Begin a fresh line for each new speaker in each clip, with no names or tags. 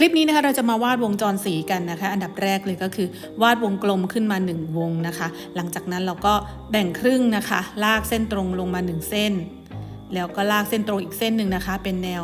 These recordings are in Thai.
คลิปนี้นะคะเราจะมาวาดวงจรสีกันนะคะ อันดับแรกเลยก็คือ วาดวงกลมขึ้นมา 1 วงนะคะ หลังจากนั้นเราก็แบ่งครึ่งนะคะ ลากเส้นตรงลงมา 1 เส้น แล้วก็ลากเส้นตรงอีกเส้นหนึ่งนะคะ เป็นแนว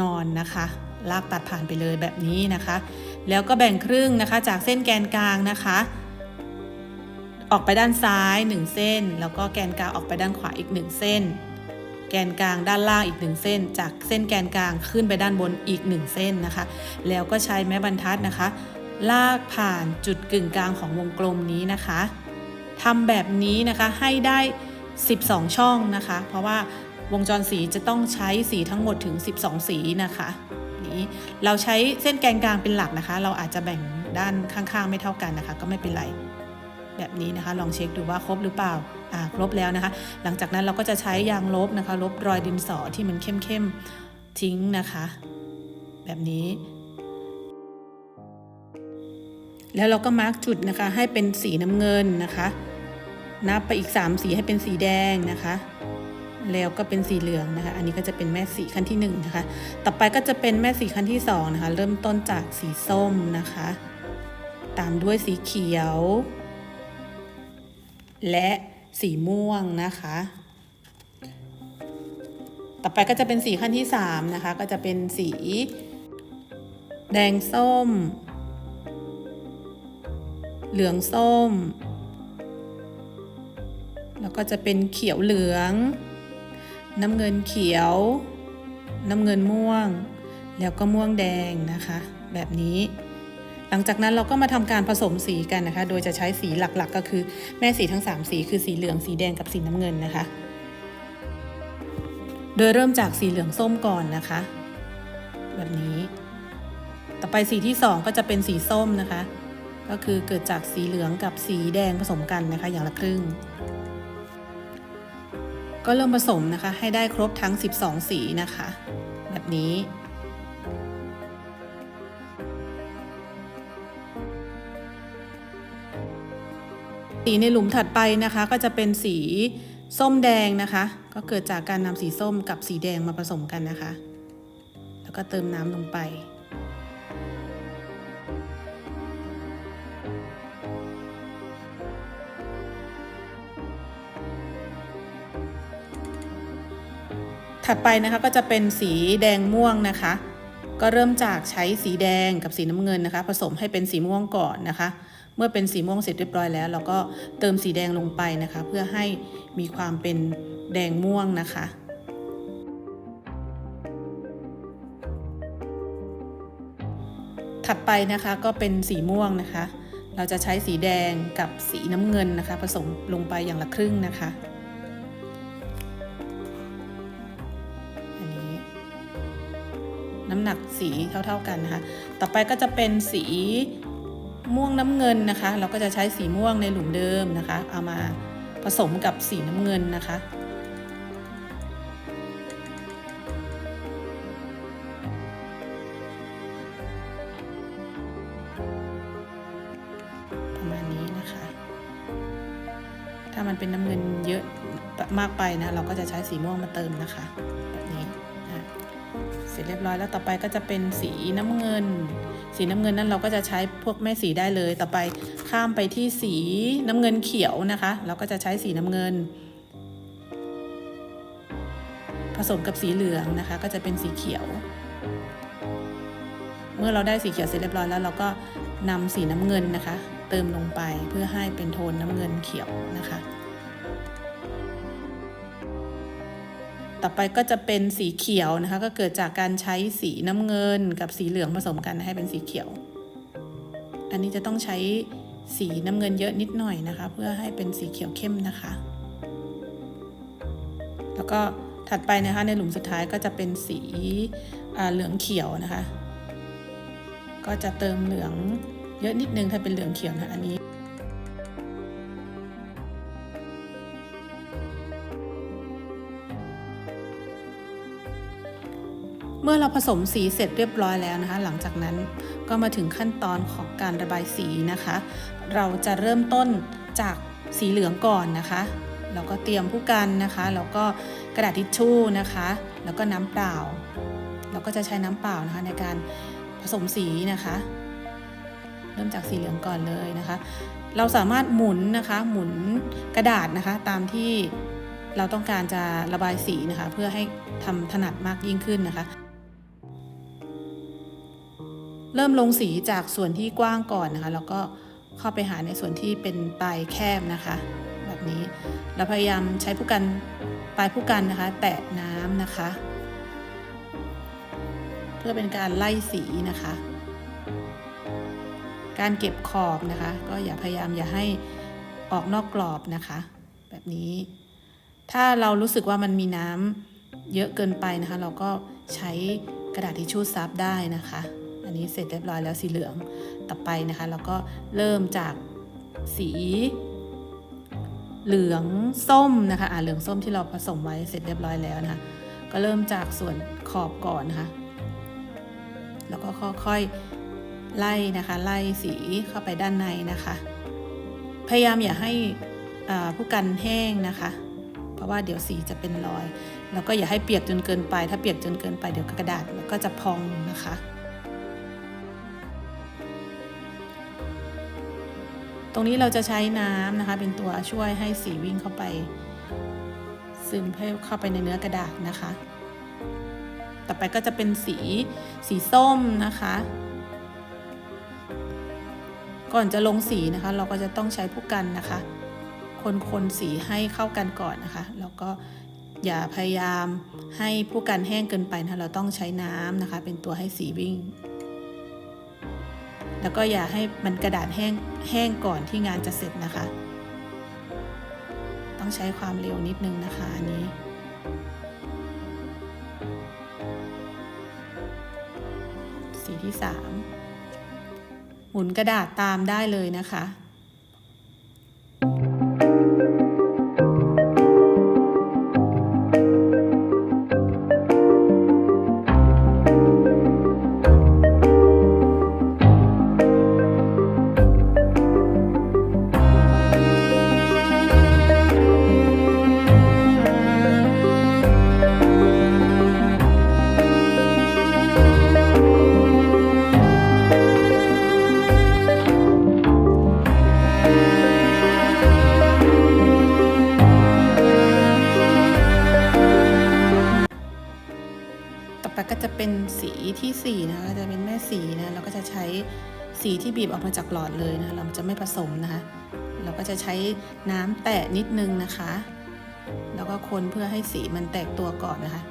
นอนนะคะ ลากตัดผ่านไปเลยแบบนี้นะคะ แล้วก็แบ่งครึ่งนะคะจากเส้นแกนกลางนะคะ ออกไปด้านซ้าย 1 เส้น แล้วก็แกนกลางออกไปด้านขวาอีก 1 เส้น แกนกลางด้านล่างอีก 1 เส้น จากเส้นแกนกลางขึ้นไปด้านบนอีก 1 เส้นนะคะ แล้วก็ใช้ไม้บรรทัดนะคะ ลากผ่านจุดกึ่งกลางของวงกลมนี้นะคะทำแบบนี้นะคะให้ได้ 12 ช่องนะคะ เพราะว่าวงจรสีจะต้องใช้สีทั้งหมดถึง 12 สีนะคะนี้เราใช้เส้นแกนกลางเป็นหลักนะคะ เราอาจจะแบ่งด้านข้างๆ ไม่เท่ากันนะคะ ก็ไม่เป็นไร แบบนี้นะคะ ลองเช็คดูว่าครบหรือเปล่าอ่า ครบแล้วนะคะ หลังจากนั้นเราก็จะใช้ยางลบนะคะ ลบรอยดินสอที่มันเข้มๆทิ้งนะคะ แบบนี้ แล้วเราก็มาร์กจุดนะคะ ให้เป็นสีน้ำเงินนะคะ นับไปอีก 3 สีให้เป็นสีแดงนะคะแล้วก็เป็นสีเหลืองนะคะ อันนี้ก็จะเป็นแม่สีขั้นที่1นะคะ ต่อไปก็จะเป็นแม่สีขั้นที่2นะคะ เริ่มต้นจากสีส้มนะคะ ตามด้วยสีเขียว และ สีม่วงนะคะ ต่อไปก็จะเป็นสีขั้นที่3นะคะ ก็จะเป็นสี แดงส้ม เหลืองส้ม แล้วก็จะเป็นเขียวเหลือง น้ำเงินเขียว น้ำเงินม่วง แล้วก็ม่วงแดงนะคะ แบบนี้ หลังจากนั้นเราก็มาทำการผสมสีกันนะคะ โดยจะใช้สีหลักๆ ก็คือแม่สีทั้ง 3 สีคือสีเหลืองสีแดงกับสีน้ำเงินนะคะ โดยเริ่มจากสีเหลืองส้มก่อนนะคะ แบบนี้ ต่อไปสีที่ 2 ก็จะเป็นสีส้มนะคะ ก็คือเกิดจากสีเหลืองกับสีแดงผสมกันนะคะ อย่างละครึ่ง ก็เริ่มผสมนะคะให้ได้ครบทั้ง 12 สีนะคะ แบบนี้ สีในหลุมถัดไปนะคะ ก็จะเป็นสีส้มแดงนะคะ ก็เกิดจากการนำสีส้มกับสีแดงมาผสมกันนะคะ แล้วก็เติมน้ำลงไปถัดไปนะคะก็จะเป็นสีแดงม่วงนะคะ ก็เริ่มจากใช้สีแดงกับสีน้ำเงินนะคะ ผสมให้เป็นสีม่วงก่อนนะคะ เมื่อเป็นสีม่วงเสร็จเรียบร้อยแล้ว เราก็เติมสีแดงลงไปนะคะ เพื่อให้มีความเป็นแดงม่วงนะคะ ถัดไปนะคะก็เป็นสีม่วงนะคะ เราจะใช้สีแดงกับสีน้ำเงินนะคะ ผสมลงไปอย่างละครึ่งนะคะอันนี้น้ำหนักสีเท่าๆกันนะคะ ต่อไปก็จะเป็นสี ม่วงน้ำเงินนะคะ เราก็จะใช้สีม่วงในหลุมเดิมนะคะ เอามาผสมกับสีน้ำเงินนะคะประมาณนี้นะคะถ้ามันเป็นน้ำเงินเยอะมากไปนะ เราก็จะใช้สีม่วงมาเติมนะคะแบบนี้นะเสร็จเรียบร้อยแล้วต่อไปก็จะเป็นสีน้ำเงิน สีน้ำเงินนั้นเราก็จะใช้พวกแม่สีได้เลย ต่อไปข้ามไปที่สีน้ำเงินเขียวนะคะ เราก็จะใช้สีน้ำเงิน ผสมกับสีเหลืองนะคะ ก็จะเป็นสีเขียว เมื่อเราได้สีเขียวเสร็จเรียบร้อยแล้ว เราก็นำสีน้ำเงินนะคะ เติมลงไปเพื่อให้เป็นโทนน้ำเงินเขียวนะคะ ต่อไปก็จะเป็นสีเขียวนะคะ ก็เกิดจากการใช้สีน้ำเงินกับสีเหลืองผสมกันให้เป็นสีเขียว อันนี้จะต้องใช้สีน้ำเงินเยอะนิดหน่อยนะคะ เพื่อให้เป็นสีเขียวเข้มนะคะ แล้วก็ถัดไปนะคะในหลุมสุดท้ายก็จะเป็นสีเหลืองเขียวนะคะ ก็จะเติมเหลืองเยอะนิดนึงถ้าเป็นเหลืองเขียวนะอันนี้ เมื่อเราผสมสีเสร็จเรียบร้อยแล้วนะคะ หลังจากนั้นก็มาถึงขั้นตอนของการระบายสีนะคะ เราจะเริ่มต้นจากสีเหลืองก่อนนะคะเราก็เตรียมผู้กันนะคะแล้วก็กระดาษทิชชู่นะคะ แล้วก็น้ำเปล่าเราก็จะใช้น้ำเปล่านะคะในการผสมสีนะคะ เริ่มจากสีเหลืองก่อนเลยนะคะ เราสามารถหมุนนะคะหมุนกระดาษนะคะตามที่เราต้องการจะระบายสีนะคะ เพื่อให้ทำถนัดมากยิ่งขึ้นนะคะ เริ่มลงสีจากส่วนที่กว้างก่อนนะคะ แล้วก็เข้าไปหาในส่วนที่เป็นปลายแคบนะคะ แบบนี้เราพยายามใช้ผู้กันปลายผู้กันนะคะ แตะน้ำนะคะ เพื่อเป็นการไล่สีนะคะ การเก็บขอบนะคะ ก็อย่าพยายามอย่าให้ออกนอกกรอบนะคะ แบบนี้ ถ้าเรารู้สึกว่ามันมีน้ำเยอะเกินไปนะคะ เราก็ใช้กระดาษทิชชู่ซับได้นะคะ อันนี้เสร็จเรียบร้อยแล้วสีเหลืองต่อไปนะคะเราก็เริ่มจากสีเหลืองส้มนะคะอ่าเหลืองส้มที่เราผสมไว้เสร็จเรียบร้อยแล้วนะคะก็เริ่มจากส่วนขอบก่อนนะคะ แล้วก็ค่อยๆไล่นะคะ ไล่สีเข้าไปด้านในนะคะ พยายามอย่าให้ผู้กันแห้งนะคะ เพราะว่าเดี๋ยวสีจะเป็นรอย แล้วก็อย่าให้เปียกจนเกินไป ถ้าเปียกจนเกินไปเดี๋ยวกระดาษมันก็จะพองนะคะ ตรงนี้เราจะใช้น้ำนะคะ เป็นตัวช่วยให้สีวิ่งเข้าไป ซึมเข้าไปในเนื้อกระดาษนะคะ ต่อไปก็จะเป็นสีสีส้มนะคะ ก่อนจะลงสีนะคะ เราก็จะต้องใช้ผู้กันนะคะ คนคนสีให้เข้ากันก่อนนะคะ แล้วก็อย่าพยายามให้ผู้กันแห้งเกินไปนะะเราต้องใช้น้ำนะคะ เป็นตัวให้สีวิ่ง แล้วก็อย่าให้มันกระดาษแห้งแห้งก่อนที่งานจะเสร็จนะคะ ต้องใช้ความเร็วนิดนึงนะคะอันนี้สีที่ 3 หมุนกระดาษตามได้เลยนะคะ ต่ก็จะเป็นสีที่ 4 นะคะจะเป็นแม่สีนะเราก็จะใช้สีที่บีบออกมาจากหลอดเลยนะเราจะไม่ผสมนะคะเราก็จะใช้น้ำแตะนิดนึงนะคะ แล้วก็คนเพื่อให้สีมันแตกตัวก่อนนะคะ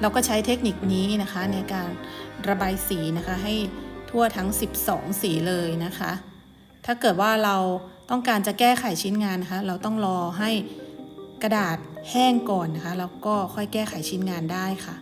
เราก็ใช้เทคนิคนี้นะคะในการระบายสีนะคะให้ทั่วทั้ง 12 สีเลยนะคะ ถ้าเกิดว่าเราต้องการจะแก้ไขชิ้นงานนะคะ เราต้องรอให้กระดาษแห้งก่อนนะคะ แล้วก็ค่อยแก้ไขชิ้นงานได้ค่ะ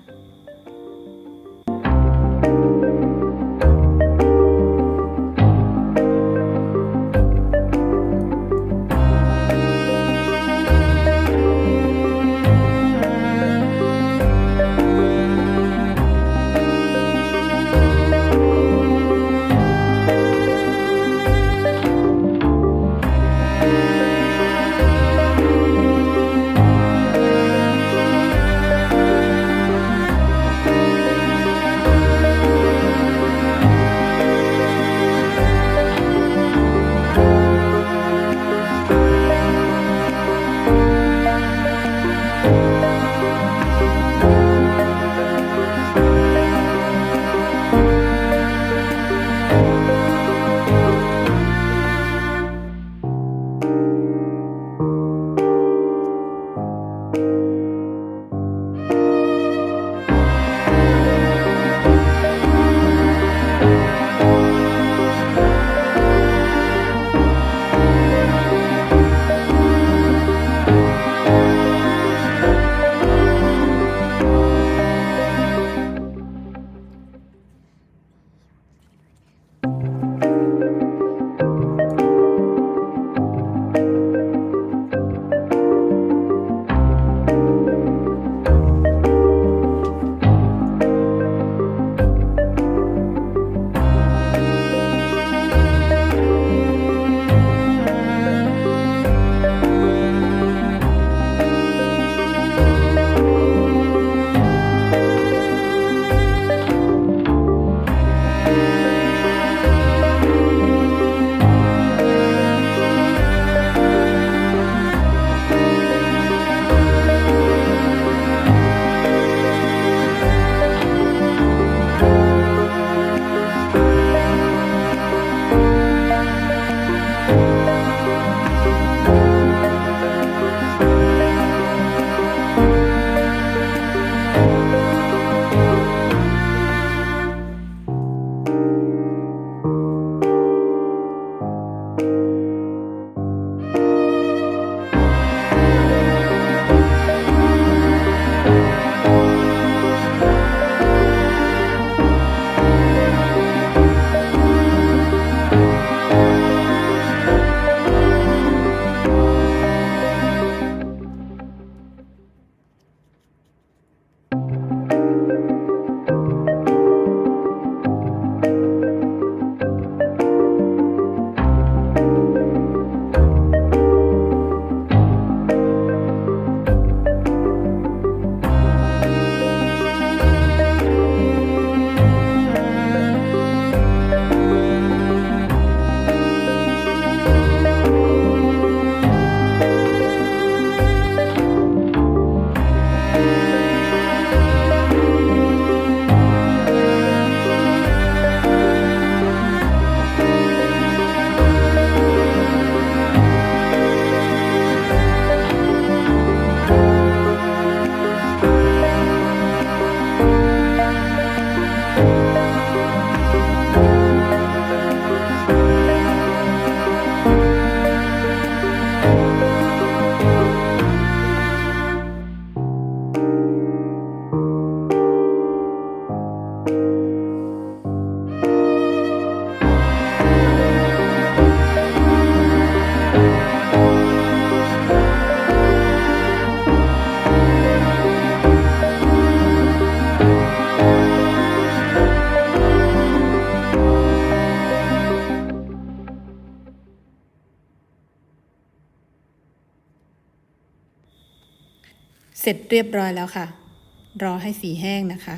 เสร็จเรียบร้อยแล้วค่ะ รอให้สีแห้งนะคะ